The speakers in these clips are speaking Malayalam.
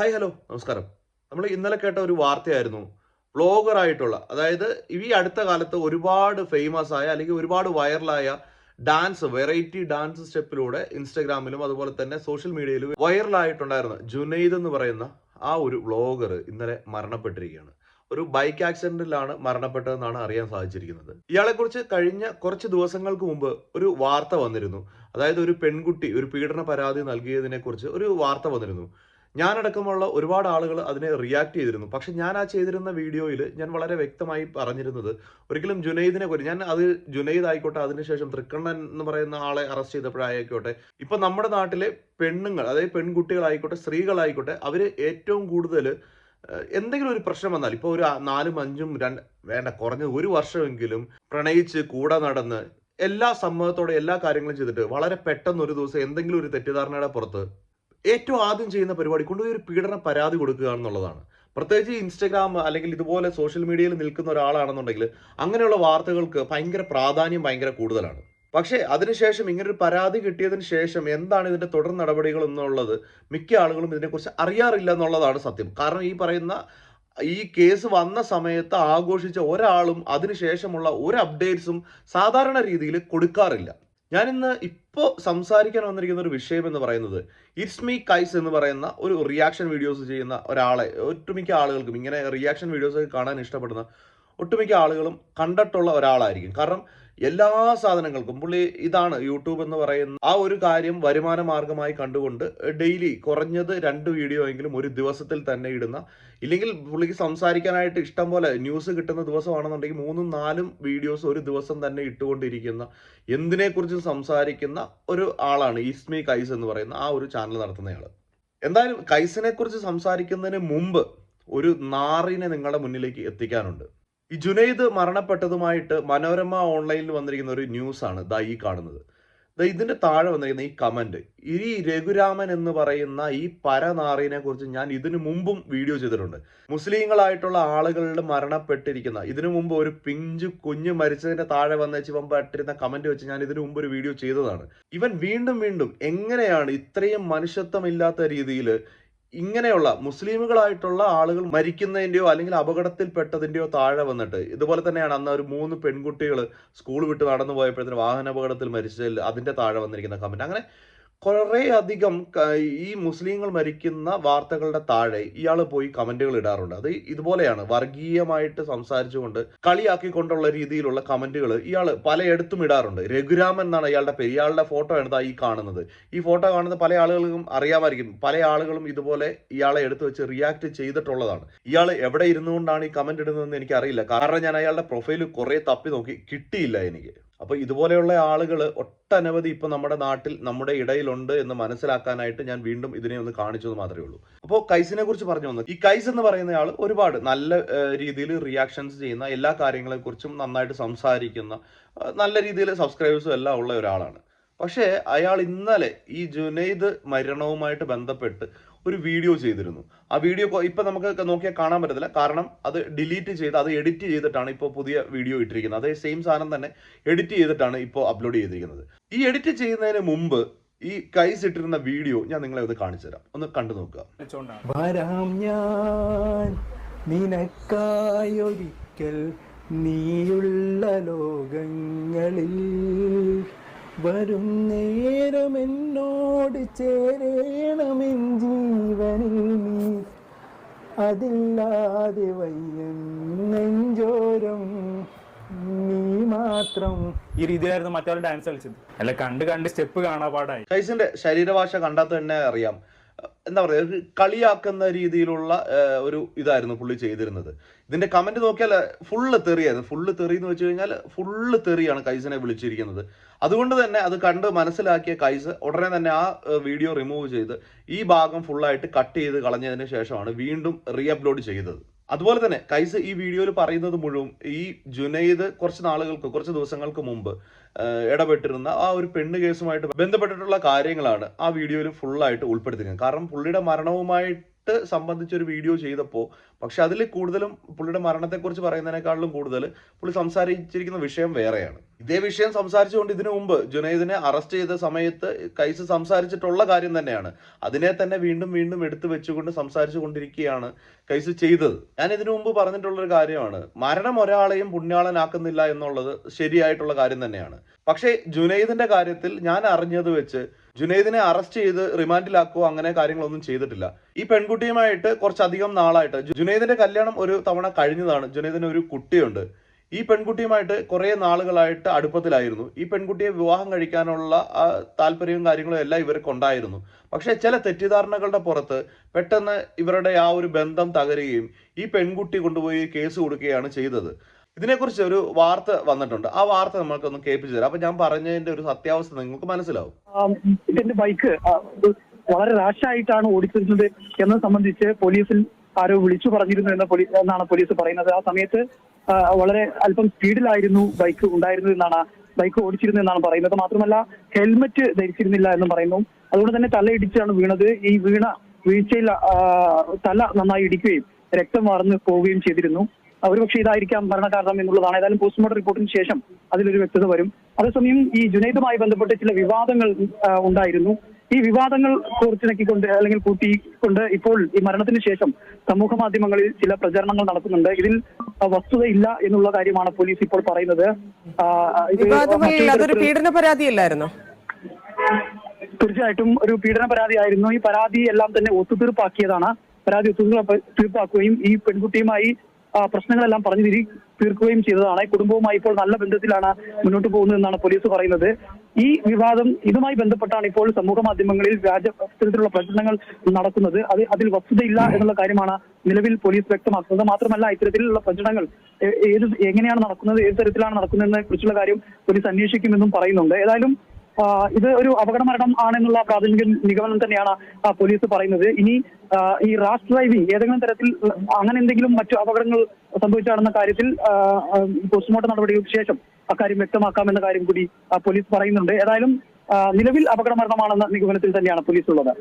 ഹായ് ഹലോ നമസ്കാരം. നമ്മൾ ഇന്നലെ കേട്ട ഒരു വാർത്തയായിരുന്നു. വ്ളോഗർ ആയിട്ടുള്ള അതായത് ഈ അടുത്ത കാലത്ത് ഒരുപാട് ഫേമസ് ആയ അല്ലെങ്കിൽ ഒരുപാട് വൈറലായ ഡാൻസ് വെറൈറ്റി ഡാൻസ് സ്റ്റെപ്പിലൂടെ ഇൻസ്റ്റഗ്രാമിലും അതുപോലെ തന്നെ സോഷ്യൽ മീഡിയയിലും വൈറലായിട്ടുണ്ടായിരുന്ന ജുനൈദ് എന്ന് പറയുന്ന ആ ഒരു വ്ലോഗർ ഇന്നലെ മരണപ്പെട്ടിരിക്കുകയാണ്. ഒരു ബൈക്ക് ആക്സിഡന്റിലാണ് മരണപ്പെട്ടതെന്നാണ് അറിയാൻ സാധിച്ചിരിക്കുന്നത്. ഇയാളെക്കുറിച്ച് കഴിഞ്ഞ കുറച്ച് ദിവസങ്ങൾക്ക് മുമ്പ് ഒരു വാർത്ത വന്നിരുന്നു. അതായത് ഒരു പെൺകുട്ടി ഒരു പീഡന പരാതി നൽകിയതിനെക്കുറിച്ച് ഒരു വാർത്ത വന്നിരുന്നു. ഞാനടക്കമുള്ള ഒരുപാട് ആളുകൾ അതിനെ റിയാക്ട് ചെയ്തിരുന്നു. പക്ഷെ ഞാൻ ആ ചെയ്തിരുന്ന വീഡിയോയിൽ ഞാൻ വളരെ വ്യക്തമായി പറഞ്ഞിരുന്നത് ഒരിക്കലും ജുനൈദിനെ കുറിച്ച് ഞാൻ അത് ജുനൈദ് ആയിക്കോട്ടെ അതിനുശേഷം തൃക്കണ്ണൻ എന്ന് പറയുന്ന ആളെ അറസ്റ്റ് ചെയ്തപ്പോഴായിക്കോട്ടെ ഇപ്പൊ നമ്മുടെ നാട്ടിലെ പെണ്ണുങ്ങൾ അതായത് പെൺകുട്ടികളായിക്കോട്ടെ സ്ത്രീകളായിക്കോട്ടെ അവർ ഏറ്റവും കൂടുതൽ എന്തെങ്കിലും ഒരു പ്രശ്നം വന്നാൽ ഇപ്പോൾ ഒരു നാലും അഞ്ചും രണ്ട് വേണ്ട കുറഞ്ഞ ഒരു വർഷമെങ്കിലും പ്രണയിച്ച് കൂടെ നടന്ന് എല്ലാ സമ്മതത്തോടെ എല്ലാ കാര്യങ്ങളും ചെയ്തിട്ട് വളരെ പെട്ടെന്ന് ഒരു ദിവസം എന്തെങ്കിലും ഒരു തെറ്റിദ്ധാരണയുടെ പുറത്ത് ഏറ്റവും ആദ്യം ചെയ്യുന്ന പരിപാടി കൊണ്ടുപോയി ഒരു പീഡന പരാതി കൊടുക്കുക എന്നുള്ളതാണ്. പ്രത്യേകിച്ച് ഇൻസ്റ്റഗ്രാം അല്ലെങ്കിൽ ഇതുപോലെ സോഷ്യൽ മീഡിയയിൽ നിൽക്കുന്ന ഒരാളാണെന്നുണ്ടെങ്കിൽ അങ്ങനെയുള്ള വാർത്തകൾക്ക് ഭയങ്കര പ്രാധാന്യം ഭയങ്കര കൂടുതലാണ്. പക്ഷേ അതിനുശേഷം ഇങ്ങനൊരു പരാതി കിട്ടിയതിന് ശേഷം എന്താണ് ഇതിന്റെ തുടർ നടപടികൾ എന്നുള്ളത് മിക്ക ആളുകളും ഇതിനെക്കുറിച്ച് അറിയാറില്ല എന്നുള്ളതാണ് സത്യം. കാരണം ഈ പറയുന്ന ഈ കേസ് വന്ന സമയത്ത് ആഘോഷിച്ച ഒരാളും അതിനുശേഷമുള്ള ഒരു അപ്ഡേറ്റ്സും സാധാരണ രീതിയിൽ കൊടുക്കാറില്ല. ഞാൻ ഇന്ന് ഇപ്പോൾ സംസാരിക്കാൻ വന്നിരിക്കുന്ന ഒരു വിഷയം എന്ന് പറയുന്നത് ഇറ്റ്സ് മീ കൈസ് എന്ന് പറയുന്ന ഒരു റിയാക്ഷൻ വീഡിയോസ് ചെയ്യുന്ന ഒരാളെ ഒട്ടുമിക്ക ആളുകൾക്കും ഇങ്ങനെ റിയാക്ഷൻ വീഡിയോസ് കാണാൻ ഇഷ്ടപ്പെടുന്ന ഒട്ടുമിക്ക ആളുകളും കണ്ടിട്ടുള്ള ഒരാളായിരിക്കും. കാരണം എല്ലാ സാധനങ്ങൾക്കും പുള്ളി ഇതാണ് യൂട്യൂബ് എന്ന് പറയുന്ന ആ ഒരു കാര്യം വരുമാന മാർഗമായി കണ്ടുകൊണ്ട് ഡെയിലി കുറഞ്ഞത് രണ്ട് വീഡിയോ എങ്കിലും ഒരു ദിവസത്തിൽ തന്നെ ഇടുന്ന ഇല്ലെങ്കിൽ പുള്ളിക്ക് സംസാരിക്കാനായിട്ട് ഇഷ്ടം പോലെ ന്യൂസ് കിട്ടുന്ന ദിവസമാണെന്നുണ്ടെങ്കിൽ മൂന്നും നാലും വീഡിയോസ് ഒരു ദിവസം തന്നെ ഇട്ടുകൊണ്ടിരിക്കുന്ന എന്തിനെക്കുറിച്ചും സംസാരിക്കുന്ന ഒരു ആളാണ് ഈസ്മി കൈസ് എന്ന് പറയുന്ന ആ ഒരു ചാനൽ നടത്തുന്നയാൾ എന്തായാലും കൈസിനെ കുറിച്ച് സംസാരിക്കുന്നതിന് മുമ്പ് ഒരു നാറിനെ നിങ്ങളുടെ മുന്നിലേക്ക് എത്തിക്കാനുണ്ട്. ഈ ജുനൈദ് മരണപ്പെട്ടതുമായിട്ട് മനോരമ ഓൺലൈനിൽ വന്നിരിക്കുന്ന ഒരു ന്യൂസ് ആണ് ദാ ഈ കാണുന്നത്. ദാ ഇതിന്റെ താഴെ വന്നിരിക്കുന്ന ഈ കമന്റ് ഈ രഘുരാമൻ എന്ന് പറയുന്ന ഈ പരനാറിനെ കുറിച്ച് ഞാൻ ഇതിനു മുമ്പും വീഡിയോ ചെയ്തിട്ടുണ്ട്. മുസ്ലിങ്ങളായിട്ടുള്ള ആളുകളുടെ മരണപ്പെട്ടിരിക്കുന്ന ഇതിനു മുമ്പ് ഒരു പിഞ്ചു കുഞ്ഞ് മരിച്ചതിന്റെ താഴെ വന്ന ഇവൻ കമന്റ് വെച്ച് ഞാൻ ഇതിനു മുമ്പ് ഒരു വീഡിയോ ചെയ്തതാണ്. ഇവൻ വീണ്ടും വീണ്ടും എങ്ങനെയാണ് ഇത്രയും മനുഷ്യത്വമില്ലാത്ത രീതിയിൽ ഇങ്ങനെയുള്ള മുസ്ലിമുകളായിട്ടുള്ള ആളുകൾ മരിക്കുന്നതിന്റെയോ അല്ലെങ്കിൽ അപകടത്തിൽപ്പെട്ടതിന്റെയോ താഴെ വന്നിട്ട് ഇതുപോലെ തന്നെയാണ് അന്ന് ഒരു മൂന്ന് പെൺകുട്ടികൾ സ്കൂൾ വിട്ട് നടന്നു പോയപ്പോഴത്തേന് വാഹന അപകടത്തിൽ മരിച്ചതിൽ അതിന്റെ താഴെ വന്നിരിക്കുന്ന കമന്റ് അങ്ങനെ കുറേ അധികം ഈ മുസ്ലിങ്ങൾ മരിക്കുന്ന വാർത്തകളുടെ താഴെ ഇയാൾ പോയി കമന്റുകൾ ഇടാറുണ്ട്. അത് ഇതുപോലെയാണ്. വർഗീയമായിട്ട് സംസാരിച്ചുകൊണ്ട് കളിയാക്കിക്കൊണ്ടുള്ള രീതിയിലുള്ള കമന്റുകൾ ഇയാൾ പലയിടത്തും ഇടാറുണ്ട്. രഘുരാമൻ എന്നാണ് ഇയാളുടെ പേര്. ഇയാളുടെ ഫോട്ടോ ആണ് ഈ കാണുന്നത്. ഈ ഫോട്ടോ കാണുന്ന പല ആളുകൾക്കും അറിയാമായിരിക്കും. പല ആളുകളും ഇതുപോലെ ഇയാളെ എടുത്തു വെച്ച് റിയാക്ട് ചെയ്തിട്ടുള്ളതാണ്. ഇയാൾ എവിടെ ഇരുന്നുകൊണ്ടാണ് ഈ കമന്റ് ഇടുന്നതെന്ന് എനിക്ക് അറിയില്ല കാരണം ഞാൻ അയാളുടെ പ്രൊഫൈൽ കുറെ തപ്പി നോക്കി. കിട്ടിയില്ല എനിക്ക്. അപ്പൊ ഇതുപോലെയുള്ള ആളുകൾ ഒട്ടനവധി ഇപ്പൊ നമ്മുടെ നാട്ടിൽ നമ്മുടെ ഇടയിലുണ്ട് എന്ന് മനസ്സിലാക്കാനായിട്ട് ഞാൻ വീണ്ടും ഇതിനെ ഒന്ന് കാണിച്ചത് മാത്രമേ ഉള്ളൂ. അപ്പോൾ കൈസിനെ കുറിച്ച് പറഞ്ഞു വന്നു ഈ കൈസ് എന്ന് പറയുന്ന ആൾ ഒരുപാട് നല്ല രീതിയിൽ റിയാക്ഷൻസ് ചെയ്യുന്ന എല്ലാ കാര്യങ്ങളെക്കുറിച്ചും നന്നായിട്ട് സംസാരിക്കുന്ന നല്ല രീതിയിൽ സബ്സ്ക്രൈബേഴ്സും എല്ലാം ഉള്ള ഒരാളാണ്. പക്ഷേ അയാൾ ഇന്നലെ ഈ ജുനൈദ് മരണവുമായിട്ട് ബന്ധപ്പെട്ട് ഒരു വീഡിയോ ചെയ്തിരുന്നു. ആ വീഡിയോ ഇപ്പൊ നമുക്ക് നോക്കിയാൽ കാണാൻ പറ്റത്തില്ല. കാരണം അത് ഡിലീറ്റ് ചെയ്ത് അത് എഡിറ്റ് ചെയ്തിട്ടാണ് ഇപ്പോൾ പുതിയ വീഡിയോ ഇട്ടിരിക്കുന്നത്. അതേ സെയിം സാധനം തന്നെ എഡിറ്റ് ചെയ്തിട്ടാണ് ഇപ്പോൾ അപ്ലോഡ് ചെയ്തിരിക്കുന്നത്. ഈ എഡിറ്റ് ചെയ്യുന്നതിന് മുമ്പ് ഈ കൈസ് ഇട്ടിരുന്ന വീഡിയോ ഞാൻ നിങ്ങളെ ഒന്ന് കാണിച്ചു തരാം. ഒന്ന് കണ്ടു നോക്കുക. വരാം ഞാൻ. നിനക്കായൊരിക്കൽ നീയുള്ള ലോകങ്ങളിൽ വരും നേരം എന്നോട് ചേരേണമെൻ ജീവനിൽ നീ. അതില്ലാതെ വയ്യൻ നെഞ്ചോരം നീ മാത്രം. ഈ രീതിയിലായിരുന്നു മറ്റൊരു ഡാൻസ് കളിച്ചത്. അല്ല കണ്ട് കണ്ട് സ്റ്റെപ്പ് കാണാപാടായി. കൈസിന്റെ ശരീരഭാഷ കണ്ടാത്ത തന്നെ അറിയാം. എന്താ പറയുക ഒരു കളിയാക്കുന്ന രീതിയിലുള്ള ഒരു ഇതായിരുന്നു പുള്ളി ചെയ്തിരുന്നത്. ഇതിന്റെ കമന്റ് നോക്കിയാൽ ഫുള്ള് തെറിയായിരുന്നു. ഫുള്ള് തെറി എന്ന് വെച്ച് കഴിഞ്ഞാൽ ഫുള്ള് തെറിയാണ് കൈസിനെ വിളിച്ചിരിക്കുന്നത്. അതുകൊണ്ട് തന്നെ അത് കണ്ട് മനസ്സിലാക്കിയ കൈസ് ഉടനെ തന്നെ ആ വീഡിയോ റിമൂവ് ചെയ്ത് ഈ ഭാഗം ഫുള്ളായിട്ട് കട്ട് ചെയ്ത് കളഞ്ഞതിന് ശേഷമാണ് വീണ്ടും റീ അപ്ലോഡ് ചെയ്തത്. അതുപോലെ തന്നെ കൈസ് ഈ വീഡിയോയിൽ പറയുന്നത് മുഴുവൻ ഈ ജുനൈദ് കുറച്ച് നാളുകൾക്ക് കുറച്ച് ദിവസങ്ങൾക്ക് മുമ്പ് ഇടപെട്ടിരുന്ന ആ ഒരു പെണ്ണ് കേസുമായിട്ട് ബന്ധപ്പെട്ടിട്ടുള്ള കാര്യങ്ങളാണ് ആ വീഡിയോയിൽ ഫുള്ളായിട്ട് ഉൾപ്പെടുത്തിയിരിക്കുന്നത്. കാരണം പുള്ളിയുടെ മരണവുമായിട്ട് സംബന്ധിച്ച് ഒരു വീഡിയോ ചെയ്തപ്പോൾ പക്ഷെ അതിൽ കൂടുതലും പുള്ളിയുടെ മരണത്തെക്കുറിച്ച് പറയുന്നതിനേക്കാളും കൂടുതൽ പുള്ളി സംസാരിച്ചിരിക്കുന്ന വിഷയം വേറെയാണ്. ഇതേ വിഷയം സംസാരിച്ചുകൊണ്ട് ഇതിനു മുമ്പ് ജുനൈദിനെ അറസ്റ്റ് ചെയ്ത സമയത്ത് കൈസ് സംസാരിച്ചിട്ടുള്ള കാര്യം തന്നെയാണ്. അതിനെ തന്നെ വീണ്ടും വീണ്ടും എടുത്തു വെച്ചുകൊണ്ട് സംസാരിച്ചു കൊണ്ടിരിക്കുകയാണ് കൈസ് ചെയ്തത്. ഞാൻ ഇതിനു മുമ്പ് പറഞ്ഞിട്ടുള്ള ഒരു കാര്യമാണ് മരണം ഒരാളെയും പുണ്യാളനാക്കുന്നില്ല എന്നുള്ളത് ശരിയായിട്ടുള്ള കാര്യം തന്നെയാണ്. പക്ഷേ ജുനൈദിന്റെ കാര്യത്തിൽ ഞാൻ അറിഞ്ഞത് വെച്ച് ജുനൈദിനെ അറസ്റ്റ് ചെയ്ത് റിമാൻഡിലാക്കുകയോ അങ്ങനെ കാര്യങ്ങളൊന്നും ചെയ്തിട്ടില്ല. ഈ പെൺകുട്ടിയുമായിട്ട് കുറച്ചധികം നാളായിട്ട് ജുനൈദിന്റെ കല്യാണം ഒരു തവണ കഴിഞ്ഞതാണ്. ജുനൈദിന് ഒരു കുട്ടിയുണ്ട്. ഈ പെൺകുട്ടിയുമായിട്ട് കുറേ നാളുകളായിട്ട് അടുപ്പത്തിലായിരുന്നു. ഈ പെൺകുട്ടിയെ വിവാഹം കഴിക്കാനുള്ള താല്പര്യവും കാര്യങ്ങളും എല്ലാം ഇവർക്ക് ഉണ്ടായിരുന്നു പക്ഷേ ചില തെറ്റിദ്ധാരണകളുടെ പുറത്ത് പെട്ടെന്ന് ഇവരുടെ ആ ഒരു ബന്ധം തകരുകയും ഈ പെൺകുട്ടി കൊണ്ടുപോയി കേസ് കൊടുക്കുകയാണ് ചെയ്തത്. ഇതിനെക്കുറിച്ച് ഒരു വാർത്ത വന്നിട്ടുണ്ട്. ആ വാർത്ത നമ്മൾക്ക് ഒന്ന് കേൾപ്പിച്ചു തരാം. അപ്പൊ ഞാൻ പറഞ്ഞതിന്റെ ഒരു സത്യാവസ്ഥ നിങ്ങൾക്ക് മനസ്സിലാവും. എന്റെ ബൈക്ക് വളരെ റാഷായിട്ടാണ് ഓടിച്ചിരുന്നത് എന്നത് സംബന്ധിച്ച് പോലീസിൽ ആരോ വിളിച്ചു പറഞ്ഞിരുന്നു എന്ന പോലീസ് എന്നാണ് പോലീസ് പറയുന്നത്. ആ സമയത്ത് വളരെ അല്പം സ്പീഡിലായിരുന്നു ബൈക്ക് ഉണ്ടായിരുന്നത് എന്നാണ് ബൈക്ക് ഓടിച്ചിരുന്നത് എന്നാണ് പറയുന്നത്. മാത്രമല്ല ഹെൽമറ്റ് ധരിച്ചിരുന്നില്ല എന്ന് പറയുന്നു. അതുകൊണ്ട് തന്നെ തലയിടിച്ചാണ് വീണത്. ഈ വീണ വീഴ്ചയിൽ തല നന്നായി ഇടിക്കുകയും രക്തം വാർന്നു പോവുകയും ചെയ്തിരുന്നു. ഒരുപക്ഷെ ഇതായിരിക്കാം ഭരണകാരണം എന്നുള്ളതാണ്. ഏതായാലും പോസ്റ്റ്മോർട്ടം റിപ്പോർട്ടിന് ശേഷം അതിലൊരു വ്യക്തത വരും. അതേസമയം ഈ ജുനൈദുമായി ബന്ധപ്പെട്ട് ചില വിവാദങ്ങൾ ഉണ്ടായിരുന്നു. ഈ വിവാദങ്ങൾ കോർത്തിണക്കിക്കൊണ്ട് അല്ലെങ്കിൽ കൂട്ടിക്കൊണ്ട് ഇപ്പോൾ ഈ മരണത്തിന് ശേഷം സമൂഹ മാധ്യമങ്ങളിൽ ചില പ്രചരണങ്ങൾ നടക്കുന്നുണ്ട് ഇതിൽ വസ്തുതയില്ല എന്നുള്ള കാര്യമാണ് പോലീസ് ഇപ്പോൾ പറയുന്നത്. അതൊരു പീഡന പരാതിയല്ലായിരുന്നോ? തീർച്ചയായിട്ടും ഒരു പീഡന പരാതിയായിരുന്നു. ഈ പരാതി എല്ലാം തന്നെ ഒത്തുതീർപ്പാക്കിയതാണ്. പരാതി ഒത്തുതീർപ്പാക്കുകയും തീർപ്പാക്കുകയും ഈ പെൺകുട്ടിയുമായി പ്രശ്നങ്ങളെല്ലാം പറഞ്ഞു തിരി തീർക്കുകയും ചെയ്തതാണ്. കുടുംബവുമായി ഇപ്പോൾ നല്ല ബന്ധത്തിലാണ് മുന്നോട്ട് പോകുന്നതെന്നാണ് പോലീസ് പറയുന്നത്. ഈ വിവാദം ഇതുമായി ബന്ധപ്പെട്ടാണ് ഇപ്പോൾ സമൂഹ മാധ്യമങ്ങളിൽ വ്യാജ തരത്തിലുള്ള പ്രചരണങ്ങൾ നടക്കുന്നത്. അത് അതിൽ വസ്തുതയില്ല എന്നുള്ള കാര്യമാണ് നിലവിൽ പോലീസ് വ്യക്തമാക്കുന്നത്. മാത്രമല്ല ഇത്തരത്തിലുള്ള പ്രചരണങ്ങൾ ഏത് എങ്ങനെയാണ് നടക്കുന്നത്? ഏത് തരത്തിലാണ് നടക്കുന്നതെന്നെ കുറിച്ചുള്ള കാര്യം പോലീസ് അന്വേഷിക്കുമെന്നും പറയുന്നുണ്ട്. ഏതായാലും ഇത് ഒരു അപകട മരണം ആണെന്നുള്ള പ്രാഥമിക നിഗമനം തന്നെയാണ് പോലീസ് പറയുന്നത്. ഇനി ഈ റാഷ് ഡ്രൈവിംഗ് ഏതെങ്കിലും തരത്തിൽ അങ്ങനെ എന്തെങ്കിലും മറ്റു അപകടങ്ങൾ സംഭവിച്ചാണെന്ന കാര്യത്തിൽ പോസ്റ്റ്മോർട്ടം നടപടികൾക്ക് ശേഷം അക്കാര്യം വ്യക്തമാക്കാമെന്ന കാര്യം കൂടി പോലീസ് പറയുന്നുണ്ട്. ഏതായാലും നിലവിൽ അപകട മരണമാണെന്ന നിഗമനത്തിൽ തന്നെയാണ് പോലീസ് ഉള്ളത്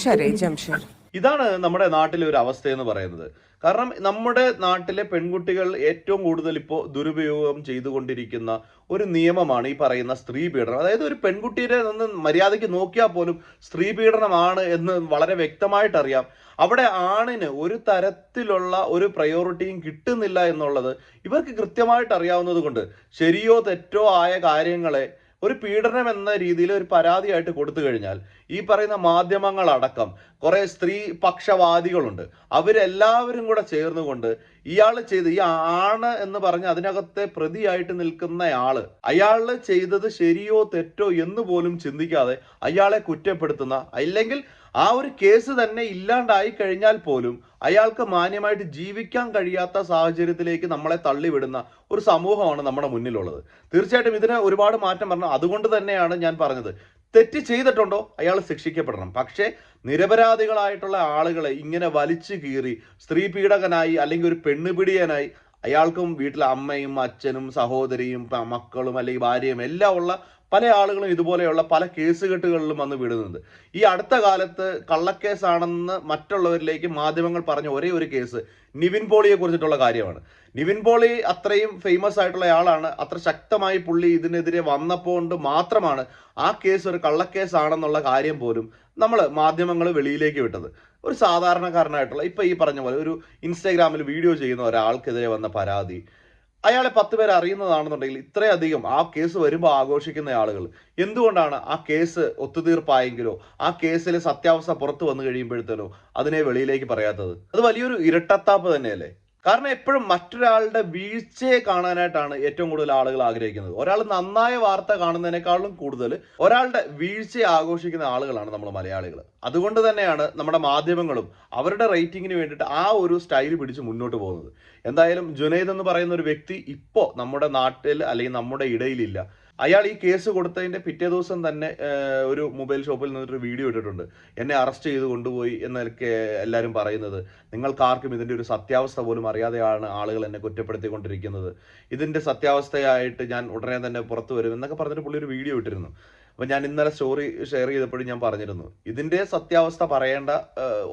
ശരി ജംഷീർ ഇതാണ് നമ്മുടെ നാട്ടിലെ ഒരു അവസ്ഥ എന്ന് പറയുന്നത്. കാരണം നമ്മുടെ നാട്ടിലെ പെൺകുട്ടികൾ ഏറ്റവും കൂടുതൽ ഇപ്പോൾ ദുരുപയോഗം ചെയ്തുകൊണ്ടിരിക്കുന്ന ഒരു നിയമമാണ് ഈ പറയുന്ന സ്ത്രീ പീഡനം. അതായത് ഒരു പെൺകുട്ടിയെ നിന്ന് മര്യാദയ്ക്ക് നോക്കിയാൽ പോലും സ്ത്രീ പീഡനമാണ് എന്ന് വളരെ വ്യക്തമായിട്ട് അറിയാം. അവിടെ ആണിന് ഒരു തരത്തിലുള്ള ഒരു പ്രയോറിറ്റിയും കിട്ടുന്നില്ല എന്നുള്ളത് ഇവർക്ക് കൃത്യമായിട്ട് അറിയാവുന്നത് കൊണ്ട് ശരിയോ തെറ്റോ ആയ കാര്യങ്ങളെ ഒരു പീഡനം എന്ന രീതിയിൽ ഒരു പരാതിയായിട്ട് കൊടുത്തു കഴിഞ്ഞാൽ ഈ പറയുന്ന മാധ്യമങ്ങളടക്കം കുറെ സ്ത്രീ പക്ഷവാദികളുണ്ട്. അവരെല്ലാവരും കൂടെ ചേർന്നുകൊണ്ട് ഇയാൾ ചെയ്ത് ഈ ആണ് എന്ന് പറഞ്ഞ് അതിനകത്തെ പ്രതിയായിട്ട് നിൽക്കുന്ന ആൾ അയാൾ ചെയ്തത് ശരിയോ തെറ്റോ എന്ന് പോലും ചിന്തിക്കാതെ അയാളെ കുറ്റപ്പെടുത്തുന്ന അല്ലെങ്കിൽ ആ ഒരു കേസ് തന്നെ ഇല്ലാണ്ടായി കഴിഞ്ഞാൽ പോലും അയാൾക്ക് മാന്യമായിട്ട് ജീവിക്കാൻ കഴിയാത്ത സാഹചര്യത്തിലേക്ക് നമ്മളെ തള്ളിവിടുന്ന ഒരു സമൂഹമാണ് നമ്മുടെ മുന്നിലുള്ളത്. തീർച്ചയായിട്ടും ഇതിന് ഒരുപാട് മാറ്റം പറഞ്ഞു അതുകൊണ്ട് തന്നെയാണ് ഞാൻ പറഞ്ഞത്. തെറ്റ് ചെയ്തിട്ടുണ്ടോ? അയാൾ ശിക്ഷിക്കപ്പെടണം. പക്ഷേ നിരപരാധികളായിട്ടുള്ള ആളുകളെ ഇങ്ങനെ വലിച്ചു കീറി സ്ത്രീ പീഡകനായി അല്ലെങ്കിൽ ഒരു പെണ്ണുപിടിയനായി അയാൾക്കും വീട്ടിലെ അമ്മയും അച്ഛനും സഹോദരിയും മക്കളും അല്ലെങ്കിൽ ഭാര്യയും എല്ലാം ഉള്ള പല ആളുകളും ഇതുപോലെയുള്ള പല കേസുകെട്ടുകളിലും വന്ന് വിടുന്നുണ്ട്. ഈ അടുത്ത കാലത്ത് കള്ളക്കേസാണെന്ന് മറ്റുള്ളവരിലേക്ക് മാധ്യമങ്ങൾ പറഞ്ഞ ഒരേ ഒരു കേസ് നിവിൻ പോളിയെ കുറിച്ചിട്ടുള്ള കാര്യമാണ്. നിവിൻ പോളി അത്രയും ഫേമസ് ആയിട്ടുള്ള ആളാണ്. അത്ര ശക്തമായി പുള്ളി ഇതിനെതിരെ വന്നപ്പോൾ മാത്രമാണ് ആ കേസ് ഒരു കള്ളക്കേസാണെന്നുള്ള കാര്യം പോലും നമ്മൾ മാധ്യമങ്ങൾ വെളിയിലേക്ക് വിട്ടത്. ഒരു സാധാരണക്കാരനായിട്ടുള്ള ഇപ്പൊ ഈ പറഞ്ഞ പോലെ ഒരു ഇൻസ്റ്റാഗ്രാമിൽ വീഡിയോ ചെയ്യുന്ന ഒരാൾക്കെതിരെ വന്ന പരാതി അയാളെ പത്ത് പേര് അറിയുന്നതാണെന്നുണ്ടെങ്കിൽ ഇത്രയധികം ആ കേസ് വരുമ്പോൾ ആഘോഷിക്കുന്ന ആളുകൾ എന്തുകൊണ്ടാണ് ആ കേസ് ഒത്തുതീർപ്പായെങ്കിലോ ആ കേസിലെ സത്യാവസ്ഥ പുറത്തു വന്നു കഴിയുമ്പോഴത്തേനോ അതിനെ വെളിയിലേക്ക് പറയാത്തത്? അത് വലിയൊരു ഇരട്ടത്താപ്പ് തന്നെയല്ലേ? കാരണം എപ്പോഴും മറ്റൊരാളുടെ വീഴ്ചയെ കാണാനായിട്ടാണ് ഏറ്റവും കൂടുതൽ ആളുകൾ ആഗ്രഹിക്കുന്നത്. ഒരാൾ നന്നായ വാർത്ത കാണുന്നതിനേക്കാളും കൂടുതൽ ഒരാളുടെ വീഴ്ചയെ ആഘോഷിക്കുന്ന ആളുകളാണ് നമ്മൾ മലയാളികൾ. അതുകൊണ്ട് തന്നെയാണ് നമ്മുടെ മാധ്യമങ്ങളും അവരുടെ റേറ്റിംഗിന് വേണ്ടിയിട്ട് ആ ഒരു സ്റ്റൈൽ പിടിച്ച് മുന്നോട്ട് പോകുന്നത്. എന്തായാലും ജുനൈദ് എന്ന് പറയുന്ന ഒരു വ്യക്തി ഇപ്പോൾ നമ്മുടെ നാട്ടിൽ അല്ലെങ്കിൽ നമ്മുടെ ഇടയിലില്ല. അയാൾ ഈ കേസ് കൊടുത്തതിന്റെ പിറ്റേ ദിവസം തന്നെ ഒരു മൊബൈൽ ഷോപ്പിൽ നിന്നൊരു വീഡിയോ ഇട്ടിട്ടുണ്ട്. എന്നെ അറസ്റ്റ് ചെയ്ത് കൊണ്ടുപോയി എന്നൊക്കെ എല്ലാവരും പറയുന്നത്. നിങ്ങൾക്ക് ആർക്കും ഇതിന്റെ ഒരു സത്യാവസ്ഥ പോലും അറിയാതെയാണ് ആളുകൾ എന്നെ കുറ്റപ്പെടുത്തിക്കൊണ്ടിരിക്കുന്നത്. ഇതിന്റെ സത്യാവസ്ഥയായിട്ട് ഞാൻ ഉടനെ തന്നെ പുറത്തു വരും എന്നൊക്കെ പറഞ്ഞിട്ട് പുള്ളി ഒരു വീഡിയോ ഇട്ടിരുന്നു. അപ്പൊ ഞാൻ ഇന്നലെ സ്റ്റോറി ഷെയർ ചെയ്തപ്പോഴും ഞാൻ പറഞ്ഞിരുന്നു. ഇതിന്റെ സത്യാവസ്ഥ പറയേണ്ട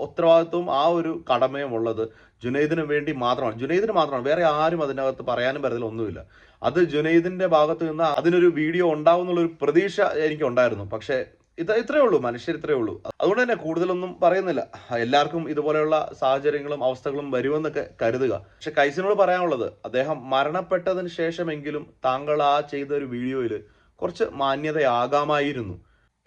ഉത്തരവാദിത്വം ആ ഒരു കടമയും ഉള്ളത് ജുനൈദിന് വേണ്ടി മാത്രമാണ്. ജുനൈദിന് മാത്രമാണ്. വേറെ ആരും അതിനകത്ത് പറയാനും പറയുന്നതിൽ ഒന്നുമില്ല. അത് ജുനൈദിന്റെ ഭാഗത്ത് നിന്ന് അതിനൊരു വീഡിയോ ഉണ്ടാവും എന്നുള്ളൊരു പ്രതീക്ഷ എനിക്ക് ഉണ്ടായിരുന്നു പക്ഷേ ഇത് ഇത്രയേ ഉള്ളൂ. മനുഷ്യർ ഇത്രയേ ഉള്ളൂ. അതുകൊണ്ട് തന്നെ കൂടുതലൊന്നും പറയുന്നില്ല. എല്ലാവർക്കും ഇതുപോലെയുള്ള സാഹചര്യങ്ങളും അവസ്ഥകളും വരുമെന്നൊക്കെ കരുതുക. പക്ഷെ കൈസിനോട് പറയാനുള്ളത് അദ്ദേഹം മരണപ്പെട്ടതിന് ശേഷമെങ്കിലും താങ്കൾ ആ ചെയ്ത ഒരു വീഡിയോയിൽ കുറച്ച് മാന്യതയാകാമായിരുന്നു.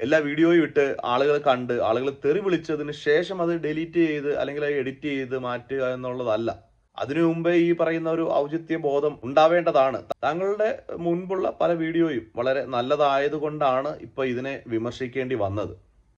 എല്ലാ വീഡിയോയും ഇട്ട് ആളുകൾ കണ്ട് ആളുകൾ തെറി വിളിച്ചതിന് ശേഷം അത് ഡിലീറ്റ് ചെയ്ത് അല്ലെങ്കിൽ അത് എഡിറ്റ് ചെയ്ത് മാറ്റുക എന്നുള്ളതല്ല. അതിനു മുമ്പേ ഈ പറയുന്ന ഒരു ഔചിത്യ ബോധം ഉണ്ടാവേണ്ടതാണ്. താങ്കളുടെ മുൻപുള്ള പല വീഡിയോയും വളരെ നല്ലതായതുകൊണ്ടാണ് ഇപ്പൊ ഇതിനെ വിമർശിക്കേണ്ടി വന്നത്.